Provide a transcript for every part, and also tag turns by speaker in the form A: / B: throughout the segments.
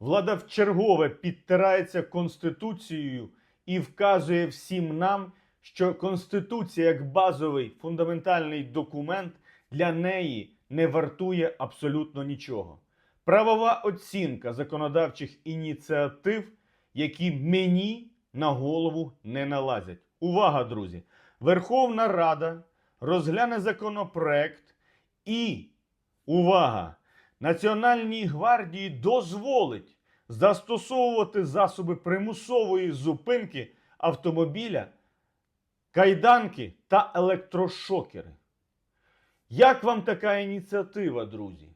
A: Влада вчергове підтирається Конституцією і вказує всім нам, що Конституція як базовий фундаментальний документ для неї не вартує абсолютно нічого. Правова оцінка законодавчих ініціатив, які мені на голову не налазять. Увага, друзі! Верховна Рада розгляне законопроект і увага! Національній гвардії дозволить застосовувати засоби примусової зупинки автомобіля, кайданки та електрошокери. Як вам така ініціатива, друзі?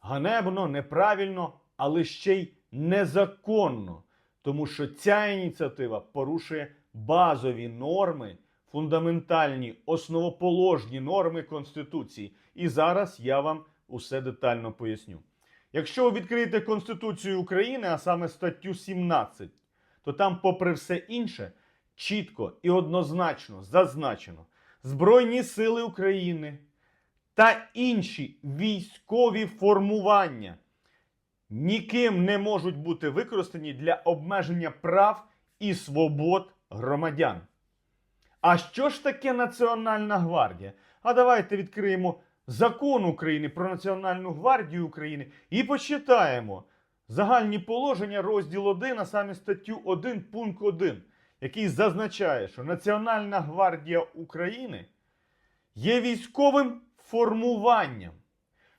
A: Ганебно, неправильно, але ще й незаконно, тому що ця ініціатива порушує базові норми, фундаментальні, основоположні норми Конституції. І зараз я вам усе детально поясню. Якщо ви відкриєте Конституцію України, а саме статтю 17, то там, попри все інше, чітко і однозначно зазначено Збройні Сили України та інші військові формування ніким не можуть бути використані для обмеження прав і свобод громадян. А що ж таке Національна гвардія? А давайте відкриємо закон України про Національну гвардію України і почитаємо загальні положення розділ 1, а саме статтю 1 пункт 1, який зазначає, що Національна гвардія України є військовим формуванням.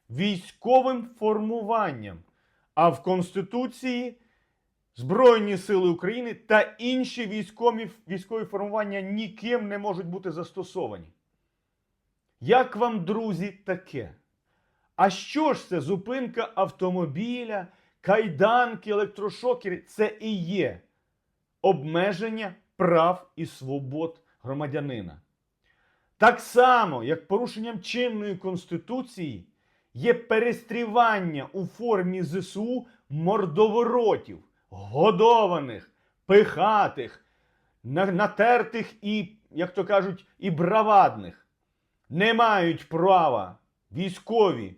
A: Військовим формуванням. А в Конституції Збройні Сили України та інші військові, військові формування ніким не можуть бути застосовані. Як вам, друзі, таке? А що ж це зупинка автомобіля, кайданки, електрошокери? Це і є обмеження прав і свобод громадянина. Так само, як порушенням чинної конституції є перестрівання у формі ЗСУ мордоворотів, годованих, пихатих, натертих і, як то кажуть, і бравадних. Не мають права військові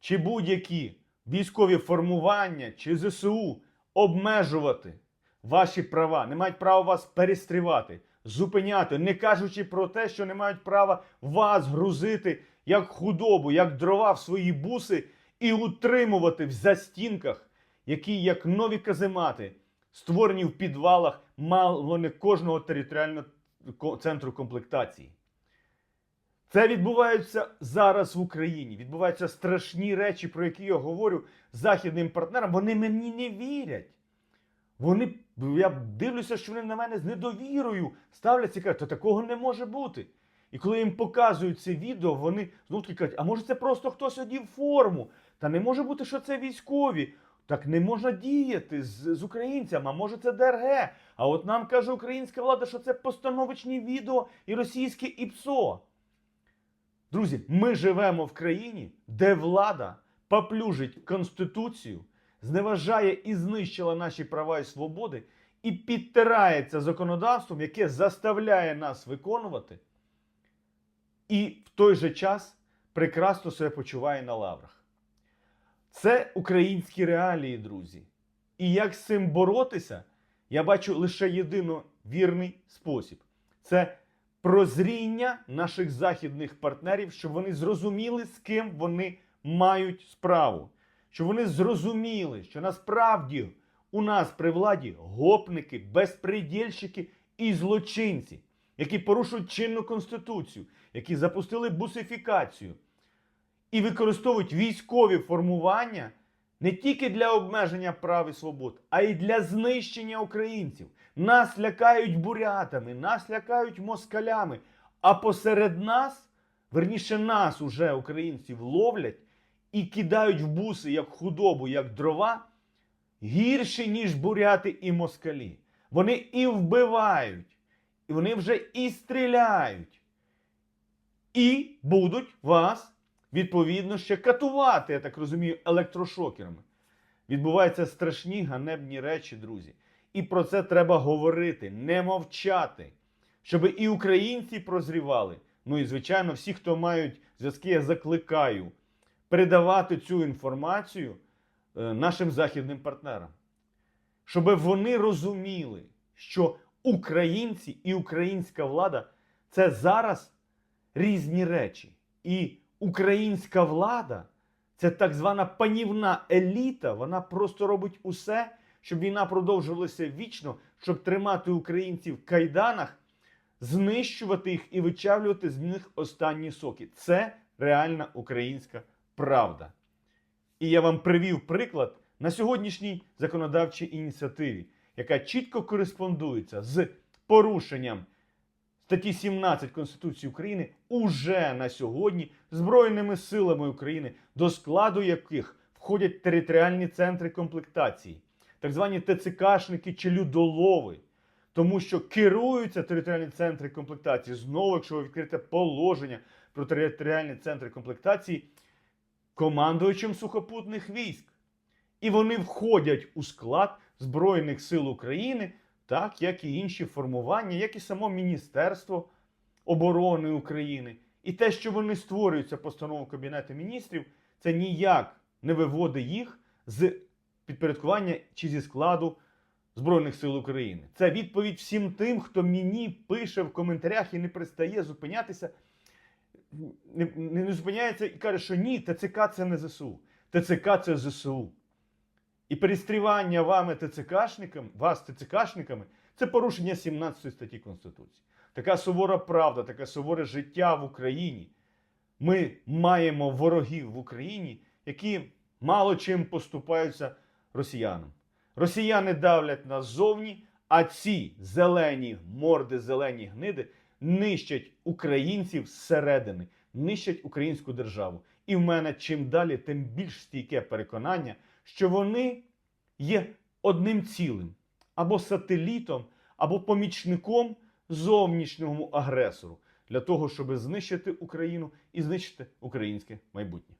A: чи будь-які військові формування чи ЗСУ обмежувати ваші права, не мають права вас перестрівати, зупиняти, не кажучи про те, що не мають права вас грузити як худобу, як дрова в свої буси і утримувати в застінках, які, як нові каземати, створені в підвалах мало не кожного територіального центру комплектації. Це відбувається зараз в Україні. Відбуваються страшні речі, про які я говорю західним партнерам. Вони мені не вірять. Вони, я дивлюся, що вони на мене з недовірою ставляться і кажуть, то такого не може бути. І коли їм показують це відео, вони знову таки кажуть, а може це просто хтось одів форму? Та не може бути, що це військові. Так не можна діяти з, з українцями, а може це ДРГ. А от нам каже українська влада, що це постановочні відео і російське ІПСО. Друзі, ми живемо в країні, де влада поплюжить Конституцію, зневажає і знищила наші права і свободи, і підтирається законодавством, яке заставляє нас виконувати, і в той же час прекрасно себе почуває на лаврах. Це українські реалії, друзі. І як з цим боротися, я бачу лише єдино вірний спосіб. Це прозріння наших західних партнерів, щоб вони зрозуміли, з ким вони мають справу. Щоб вони зрозуміли, що насправді у нас при владі гопники, безпредільщики і злочинці, які порушують чинну конституцію, які запустили бусифікацію і використовують військові формування не тільки для обмеження прав і свобод, а й для знищення українців. Нас лякають бурятами, нас лякають москалями. А посеред нас, верніше нас, уже українців, ловлять і кидають в буси як худобу, як дрова, гірші, ніж буряти і москалі. Вони і вбивають, і вони вже і стріляють. І будуть вас, відповідно, ще катувати, я так розумію, електрошокерами. Відбуваються страшні ганебні речі, друзі. І про це треба говорити, не мовчати, щоб і українці прозрівали. Ну і звичайно, всі, хто мають зв'язки, я закликаю передавати цю інформацію е, нашим західним партнерам. щоб вони розуміли, що українці і українська влада це зараз різні речі. І українська влада це так звана панівна еліта. Вона просто робить усе, щоб війна продовжувалася вічно, щоб тримати українців в кайданах, знищувати їх і вичавлювати з них останні соки. Це реальна українська правда. І я вам привів приклад на сьогоднішній законодавчій ініціативі, яка чітко кореспондується з порушенням статті 17 Конституції України уже на сьогодні Збройними силами України, до складу яких входять територіальні центри комплектації, так звані ТЦКшники чи людолови. Тому що керуються територіальні центри комплектації. Знову, якщо ви відкрите положення про територіальні центри комплектації, командуючим сухопутних військ. І вони входять у склад Збройних сил України, так як і інші формування, як і само Міністерство оборони України. І те, що вони створюються постановою Кабінету міністрів, це ніяк не виводить їх з підпорядкування чи зі складу Збройних сил України. Це відповідь всім тим, хто мені пише в коментарях і не пристає зупинятися, не, не, не зупиняється і каже, що ні, ТЦК це не ЗСУ. ТЦК це ЗСУ. І перестрівання вами ТЦКшниками, вас ТЦКшниками, це порушення 17 статті Конституції. Така сувора правда, таке суворе життя в Україні. Ми маємо ворогів в Україні, які мало чим поступаються росіянам. Росіяни давлять нас ззовні, а ці зелені морди, зелені гниди нищать українців зсередини, нищать українську державу. І в мене чим далі, тим більш стійке переконання, що вони є одним цілим, або сателітом, або помічником зовнішньому агресору для того, щоб знищити Україну і знищити українське майбутнє.